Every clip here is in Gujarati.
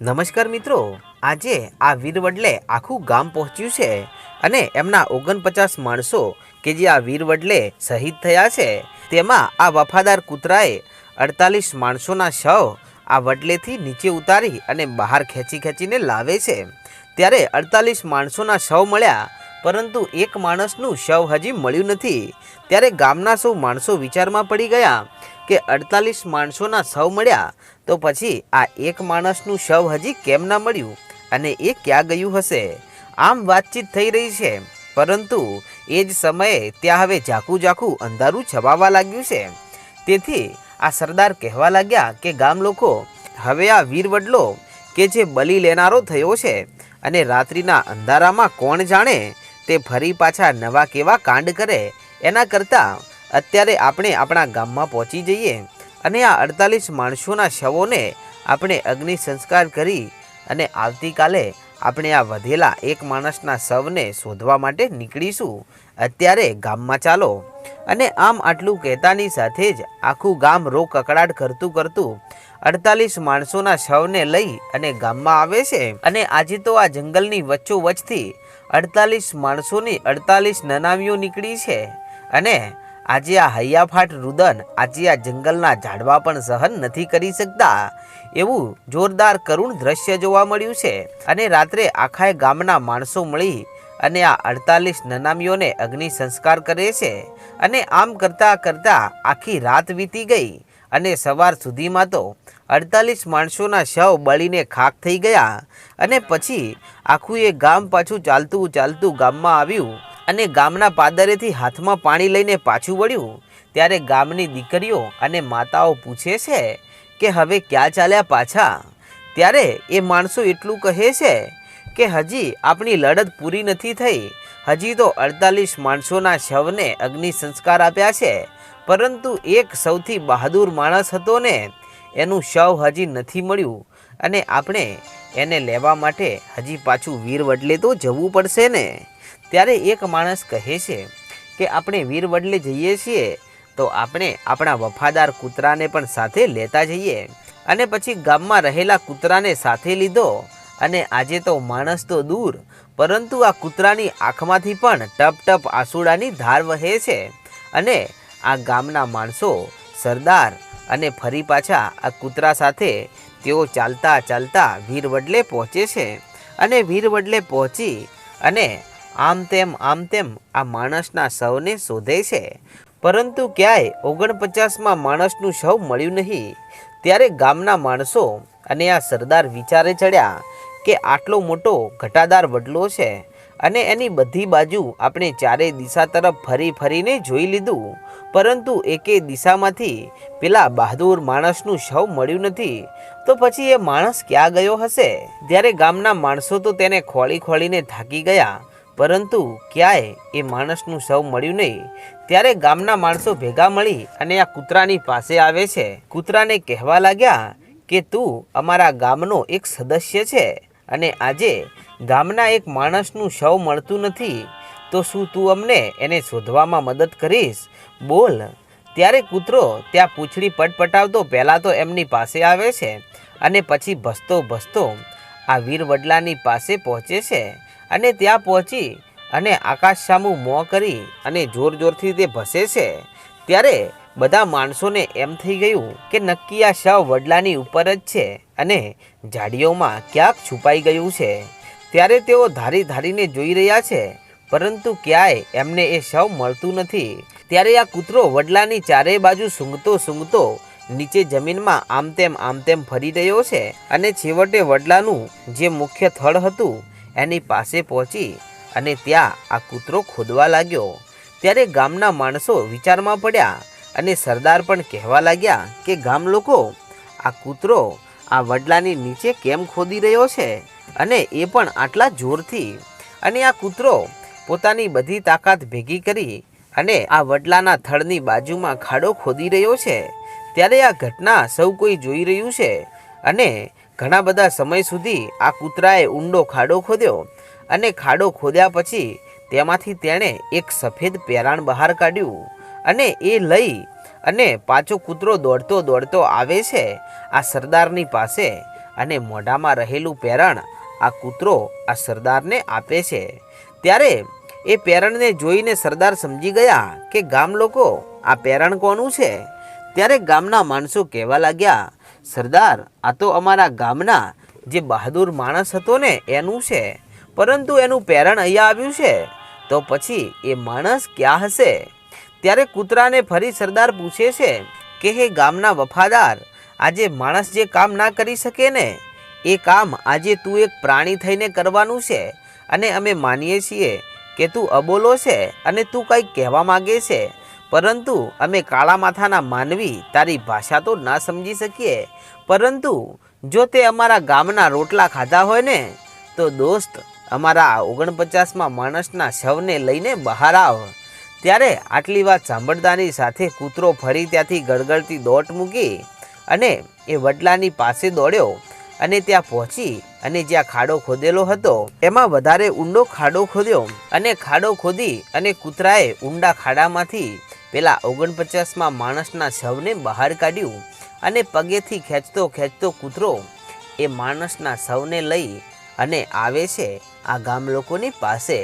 નમસ્કાર મિત્રો, આજે આ વીરવડલે આખું ગામ પહોંચ્યું છે અને એમના ઓગણપચાસ માણસો કે જે આ વીરવડલે શહીદ થયા છે, તેમાં આ વફાદાર કૂતરાએ અડતાલીસ માણસોના શવ આ વડલેથી નીચે ઉતારી અને બહાર ખેંચી ખેંચીને લાવે છે. ત્યારે અડતાલીસ માણસોના શવ મળ્યા, પરંતુ એક માણસનું શવ હજી મળ્યું નથી. ત્યારે ગામના સૌ માણસો વિચારમાં પડી ગયા કે અડતાલીસ માણસોના શવ મળ્યા, તો પછી આ એક માણસનું શવ હજી કેમ ના મળ્યું અને એ ક્યાં ગયું હશે? આમ વાતચીત થઈ રહી છે. પરંતુ એ જ સમયે ત્યાં હવે ઝાકું ઝાકું અંધારું છવાવા લાગ્યું છે. તેથી આ સરદાર કહેવા લાગ્યા કે ગામ લોકો, હવે આ વીરવડલો કે જે બલી લેનારો થયો છે અને રાત્રિના અંધારામાં કોણ જાણે તે ફરી પાછા નવા કેવા કાંડ કરે, એના કરતાં અત્યારે આપણે આપણા ગામમાં પહોંચી જઈએ અને આ અડતાલીસ માણસોના શવોને આપણે અગ્નિ સંસ્કાર કરી અને આવતીકાલે આપણે આ વધેલા એક માણસના શવને શોધવા માટે નીકળીશું. અત્યારે ગામમાં ચાલો. અને આમ આટલું કહેતાની સાથે જ આખું ગામ રો કકડાટ કરતું કરતું અડતાલીસ માણસોના શવને લઈ અને ગામમાં આવે છે. અને આજે તો આ જંગલની વચ્ચોવચ્ચથી અડતાલીસ માણસોની અડતાલીસ નનામીઓ નીકળી છે. અને આજે આ હૈયાફાટ રુદન, આજે આ જંગલના ઝાડવા પણ સહન નથી કરી શકતા. એવું જોરદાર કરુણ દ્રશ્ય જોવા મળ્યું છે. અને રાત્રે આખાય ગામના માણસો મળી અને આ અડતાલીસ નનામીઓને અગ્નિ સંસ્કાર કરે છે. અને આમ કરતાં કરતાં આખી રાત વીતી ગઈ અને સવાર સુધીમાં તો અડતાલીસ માણસોના શવ બળીને ખાક થઈ ગયા. અને પછી આખું એ ગામ પાછું ચાલતું ચાલતું ગામમાં આવ્યું. અને ગામના પાદરેથી હાથમાં પાણી લઈને પાછું વળ્યું, ત્યારે ગામની દીકરીઓ અને માતાઓ પૂછે છે કે હવે ક્યાં ચાલ્યા પાછા? ત્યારે એ માણસો એટલું કહે છે કે હજી આપણી લડત પૂરી નથી થઈ. હજી તો અડતાલીસ માણસોના શવને અગ્નિ સંસ્કાર આપ્યા છે, પરંતુ એક સૌથી બહાદુર માણસ હતો ને, એનું શવ હજી નથી મળ્યું અને આપણે એને લેવા માટે હજી પાછું વીર વડલે તો જવું પડશે ને. ત્યારે એક માણસ કહે છે કે આપણે વીર વડલે જઈએ છીએ, તો આપણે આપણા વફાદાર કૂતરાને પણ સાથે લેતા જઈએ અને પછી ગામમાં રહેલા કૂતરાને સાથે લીધો. અને આજે તો માણસ તો દૂર, પરંતુ આ કૂતરાની આંખમાંથી પણ ટપ ટપ આંસુડાની ધાર વહે છે. અને આ ગામના માણસો સરદાર અને ફરી પાછા આ કૂતરા સાથે તેઓ ચાલતા ચાલતા વીર વડલે પહોંચે છે. અને વીર વડલે પહોંચી અને આમ તેમ આમ તેમ આ માણસના શવને શોધે છે. પરંતુ ક્યાંય ઓગણપચાસમાં માણસનું શવ મળ્યું નહીં. ત્યારે ગામના માણસો અને આ સરદાર વિચારે ચડ્યા કે આટલો મોટો ઘટાદાર વડલો છે અને એની બધી બાજુ આપણે ચારેય દિશા તરફ ફરી ફરીને જોઈ લીધું. પરંતુ એકે દિશામાંથી પેલા બહાદુર માણસનું શવ મળ્યું નથી. તો પછી એ માણસ ક્યાં ગયો હશે? ત્યારે ગામના માણસો તો તેને ખોળી ખોળીને થાકી ગયા. પરંતુ ક્યાંય એ માણસનું શવ મળ્યું નહીં. ત્યારે ગામના માણસો ભેગા મળી અને આ કૂતરાની પાસે આવે છે. કૂતરાને કહેવા લાગ્યા કે, તું અમારા ગામનો એક સદસ્ય છે અને આજે ગામના એક માણસનું શવ મળતું નથી, તો શું તું અમને એને શોધવામાં મદદ કરીશ? બોલ. ત્યારે કૂતરો ત્યાં પૂંછડી પટપટાવતો પહેલાં તો એમની પાસે આવે છે અને પછી ભસતો ભસતો આ વીર વડલાની પાસે પહોંચે છે. અને ત્યાં પહોંચી અને આકાશ સામું મોં કરી અને જોર જોરથી તે ભસે છે, ત્યારે બધા માણસોને એમ થઈ ગયું કે નક્કી આ શવ વડલાની ઉપર જ છે અને ઝાડીઓમાં ક્યાંક છુપાઈ ગયું છે. ત્યારે તેઓ ધારી ધારીને જોઈ રહ્યા છે, પરંતુ ક્યાંય એમને એ શવ મળતું નથી. ત્યારે આ કૂતરો વડલાની ચારેય બાજુ સૂંઘતો સૂંઘતો નીચે જમીનમાં આમ તેમ આમ તેમ ફરી રહ્યો છે અને છેવટે વડલાનું જે મુખ્ય થળ હતું એની પાસે પહોંચી અને ત્યાં આ કૂતરો ખોદવા લાગ્યો. ત્યારે ગામના માણસો વિચારમાં પડ્યા અને સરદાર પણ કહેવા લાગ્યા કે, ગામ લોકો, આ કૂતરો આ વડલાની નીચે કેમ ખોદી રહ્યો છે? અને એ પણ આટલા જોરથી. અને આ કૂતરો પોતાની બધી તાકાત ભેગી કરી અને આ વડલાના થડની બાજુમાં ખાડો ખોદી રહ્યો છે. ત્યારે આ ઘટના સૌ કોઈ જોઈ રહ્યું છે અને ઘણા બધા સમય સુધી આ કૂતરાએ ઊંડો ખાડો ખોદ્યો અને ખાડો ખોદ્યા પછી તેમાંથી તેણે એક સફેદ પેરાણ બહાર કાઢ્યું અને એ લઈ અને પાછો કૂતરો દોડતો દોડતો આવે છે આ સરદારની પાસે અને મોઢામાં રહેલું પેરણ આ કૂતરો આ સરદારને આપે છે. ત્યારે એ પેરણને જોઈને સરદાર સમજી ગયા કે ગામ લોકો, આ પેરણ કોનું છે? ત્યારે ગામના માણસો કહેવા લાગ્યા સરદાર, આ તો અમારા ગામના જે બહાદુર માણસ હતો ને, એનું છે. પરંતુ એનું પેરણ અહીંયા આવ્યું છે. તો પછી એ માણસ ક્યાં હશે? ત્યારે કૂતરાને ફરી સરદાર પૂછે છે કે, હે ગામના વફાદાર, આજે માણસ જે કામ ના કરી શકે ને, એ કામ આજે તું એક પ્રાણી થઈને કરવાનું છે. અને અમે માનીએ છીએ કે તું અબોલો છે અને તું કંઈક કહેવા માગે છે. પરંતુ અમે કાળા માથાના માનવી, તારી ભાષા તો ના સમજી શકીએ. પરંતુ જો તે અમારા ગામના રોટલા ખાધા હોય ને, તો દોસ્ત, અમારા ઓગણપચાસમાં માણસના શવને લઈને બહાર આવ. ત્યારે આટલી વાત સાંભળતાની સાથે કૂતરો ફરી ત્યાંથી ગળગળતી દોટ મૂકી અને એ વડલાની પાસે દોડ્યો અને ત્યાં પહોંચી અને જ્યાં ખાડો ખોદેલો હતો, એમાં વધારે ઊંડો ખાડો ખોદ્યો અને ખાડો ખોદી અને કૂતરાએ ઊંડા ખાડામાંથી પેલા ઓગણપચાસમાં માણસના શવને બહાર કાઢ્યું અને પગેથી ખેંચતો ખેંચતો કૂતરો એ માણસના શવને લઈ અને આવે છે આ ગામ લોકોની પાસે.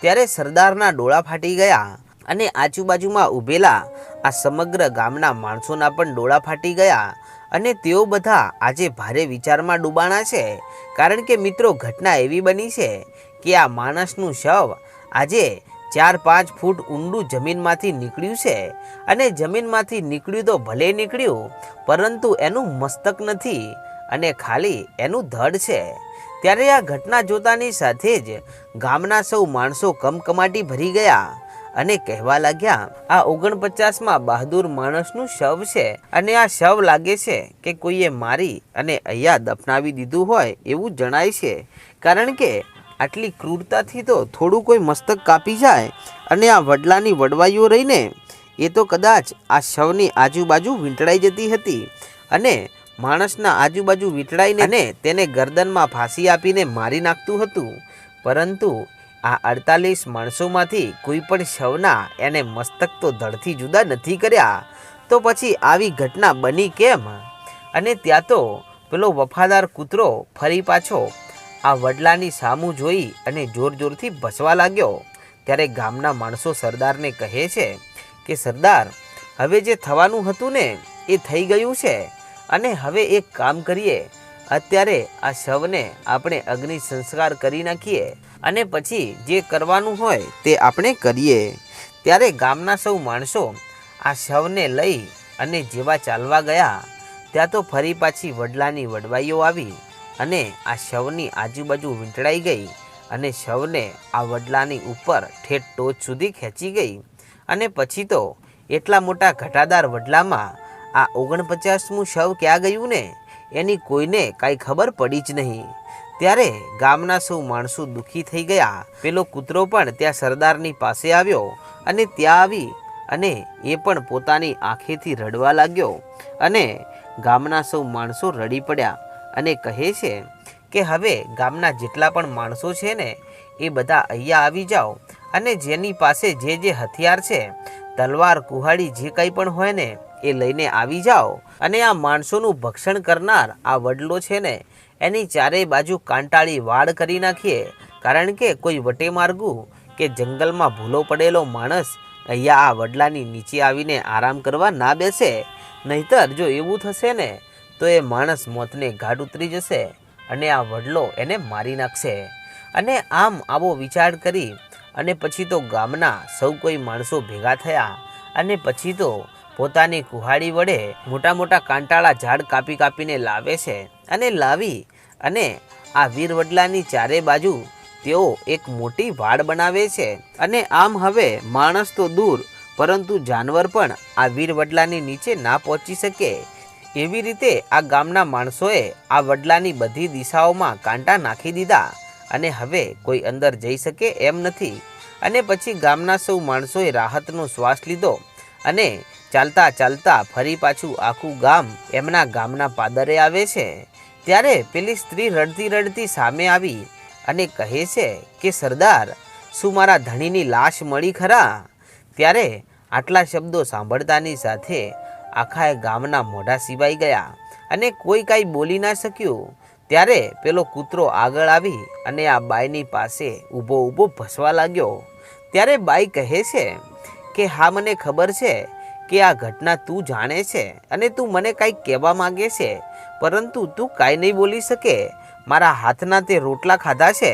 ત્યારે સરદારના ડોળા ફાટી ગયા અને આજુબાજુમાં ઊભેલા આ સમગ્ર ગામના માણસોના પણ ડોળા ફાટી ગયા અને તેઓ બધા આજે ભારે વિચારમાં ડૂબાણા છે. કારણ કે મિત્રો, ઘટના એવી બની છે કે આ માણસનું શવ આજે ચાર પાંચ ફૂટ ઊંડું જમીનમાંથી નીકળ્યું છે અને જમીનમાંથી નીકળ્યું તો ભલે નીકળ્યું, પરંતુ એનું મસ્તક નથી અને ખાલી એનું ધડ છે. ત્યારે આ ઘટના જોતાની સાથે જ ગામના સૌ માણસો કમકમાટી ભરી ગયા અને કહેવા લાગ્યા, આ ઓગણપચાસમાં બહાદુર માણસનું શવ છે અને આ શવ લાગે છે કે કોઈએ મારી અને અહીંયા દફનાવી દીધું હોય એવું જણાય છે. કારણ કે આટલી ક્રૂરતાથી તો થોડું કોઈ મસ્તક કાપી જાય અને આ વડલાની વડવાઈઓ રહીને એ તો કદાચ આ શવની આજુબાજુ વીંટળાઈ જતી હતી અને માણસના આજુબાજુ વીંટળાઈને અને તેને ગરદનમાં ફાંસી આપીને મારી નાખતું હતું. પરંતુ આ અડતાલીસ માણસોમાંથી કોઈ પણ શવના એને મસ્તક તો ધડથી જુદા નથી કર્યા, તો પછી આવી ઘટના બની કેમ? અને ત્યાં તો પેલો વફાદાર કૂતરો ફરી પાછો આ વડલાની સામું જોઈ અને જોર જોરથી ભસવા લાગ્યો. ત્યારે ગામના માણસો સરદારને કહે છે કે, સરદાર, હવે જે થવાનું હતું ને, એ થઈ ગયું છે. અને હવે એક કામ કરીએ. અત્યારે આ શવને આપણે અગ્નિ સંસ્કાર કરી નાખીએ અને પછી જે કરવાનું હોય તે આપણે કરીએ. ત્યારે ગામના સૌ માણસો આ શવને લઈ અને જેવા ચાલવા ગયા. ત્યાં તો ફરી પાછી વડલાની વડવાઈઓ આવી. અને આ શવની આજુબાજુ વીંટળાઈ ગઈ અને શવને આ વડલાની ઉપર ઠેઠ ટોચ સુધી ખેંચી ગઈ. અને પછી તો એટલા મોટા ઘટાદાર વડલામાં આ ઓગણપચાસમું શવ ક્યાં ગયું ને? એની કોઈને કાંઈ ખબર પડી જ નહીં. ત્યારે ગામના સૌ માણસો દુઃખી થઈ ગયા. પેલો કૂતરો પણ ત્યાં સરદારની પાસે આવ્યો અને ત્યાં આવી અને એ પણ પોતાની આંખેથી રડવા લાગ્યો અને ગામના સૌ માણસો રડી પડ્યા. અને કહે છે કે હવે ગામના જેટલા પણ માણસો છે ને, એ બધા અહીંયા આવી જાઓ અને જેની પાસે જે જે હથિયાર છે, તલવાર, કુહાડી જે કંઈ પણ હોય ને, એ લઈને આવી જાઓ અને આ માણસોનું ભક્ષણ કરનાર આ વડલો છે ને, એની ચારેય બાજુ કાંટાળી વાડ કરી નાખીએ. કારણ કે કોઈ વટે માર્ગું કે જંગલમાં ભૂલો પડેલો માણસ અહીંયા આ વડલાની નીચે આવીને આરામ કરવા ના બેસે. નહીતર જો એવું થશે ને તો એ માણસ મોતને ગાઢ ઉતરી જશે અને આ વડલો એને મારી નાખશે. અને આમ આવો વિચાર કરી અને પછી તો ગામના સૌ કોઈ માણસો ભેગા થયા અને પછી તો પોતાની કુહાડી વડે મોટા મોટા કાંટાળા ઝાડ કાપી કાપીને લાવે છે અને લાવી અને આ વીરવડલાની ચારે બાજુ તેઓ એક મોટી વાડ બનાવે છે. અને આમ હવે માણસ તો દૂર, પરંતુ જાનવર પણ આ વીરવડલાની નીચે ના પહોંચી શકે. એવી રીતે આ ગામના માણસોએ આ વડલાની બધી દિશાઓમાં કાંટા નાખી દીધા અને હવે કોઈ અંદર જઈ શકે એમ નથી? અને પછી ગામના સૌ માણસોએ રાહતનો શ્વાસ લીધો અને ચાલતા ચાલતા ફરી પાછું આખું ગામ એમના ગામના પાદરે આવે છે. ત્યારે પેલી સ્ત્રી રડતી રડતી સામે આવી અને કહે છે કે, સરદાર, શું મારા ધણીની લાશ મળી ખરા? ત્યારે આટલા શબ્દો સાંભળતાની સાથે આખા ગામના મોઢા સિવાઈ ગયા અને કોઈ કાંઈ બોલી ના શક્યું. ત્યારે પેલો કૂતરો આગળ આવી અને આ બાઈની પાસે ઊભો ઊભો ભસવા લાગ્યો. ત્યારે બાઈ કહે છે કે, હા, મને ખબર છે કે આ ઘટના તું જાણે છે અને તું મને કાંઈક કહેવા માગે છે, પરંતુ તું કાંઈ નહીં બોલી શકે. મારા હાથના તે રોટલા ખાધા છે,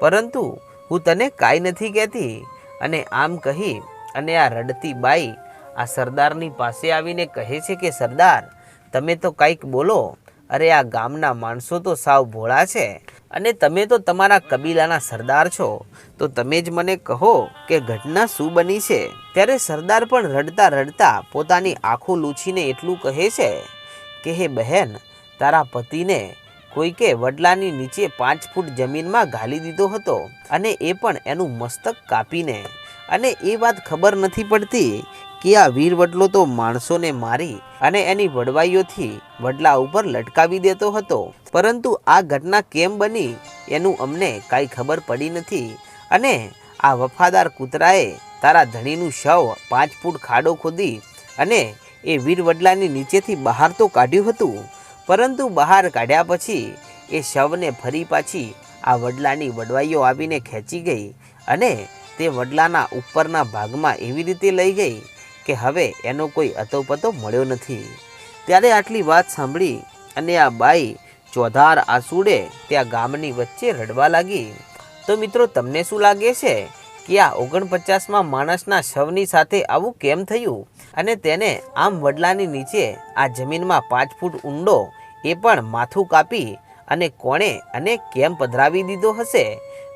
પરંતુ હું તને કાંઈ નથી કહેતી. અને આમ કહી અને આ રડતી બાઈ આ સરદારની પાસે આવીને કહે છે કે, સરદાર, તમે તો કંઈક બોલો. અરે, આ ગામના માણસો તો સાવ ભોળા છે અને તમે તો તમારા કબીલાના સરદાર છો. તો તમે જ મને કહો કે, ઘટના શું બની છે? ત્યારે સરદાર પણ રડતા રડતા પોતાની આંખો લૂછીને એટલું કહે છે કે, હે બહેન, તારા પતિને કોઈકે વડલાની નીચે પાંચ ફૂટ જમીનમાં ઘાલી દીધો હતો અને એ પણ એનું મસ્તક કાપીને અને એ વાત ખબર નથી પડતી કે આ વીર વડલો તો માણસોને મારી અને એની વડવાઈઓથી વડલા ઉપર લટકાવી દેતો હતો. પરંતુ આ ઘટના કેમ બની એનું અમને કાંઈ ખબર પડી નથી અને આ વફાદાર કૂતરાએ તારા ધણીનું શવ પાંચ ફૂટ ખાડો ખોદી અને એ વીર વડલાની નીચેથી બહાર તો કાઢ્યું હતું. પરંતુ બહાર કાઢ્યા પછી એ શવને ફરી પાછી આ વડલાની વડવાઈઓ આવીને ખેંચી ગઈ અને તે વડલાના ઉપરના ભાગમાં એવી રીતે લઈ ગઈ કે હવે એનો કોઈ અતોપતો મળ્યો નથી. ત્યારે આટલી વાત સાંભળી અને આ બાઈ ચોધાર આસુડે ત્યાં ગામની વચ્ચે રડવા લાગી. તો મિત્રો, તમને શું લાગે છે કે આ ઓગણપચાસમાં માણસના શવની સાથે આવું કેમ થયું? અને તેને આમ વડલાની નીચે આ જમીનમાં પાંચ ફૂટ ઊંડો એ પણ માથું કાપી અને કોણે અને કેમ પધરાવી દીધો હશે?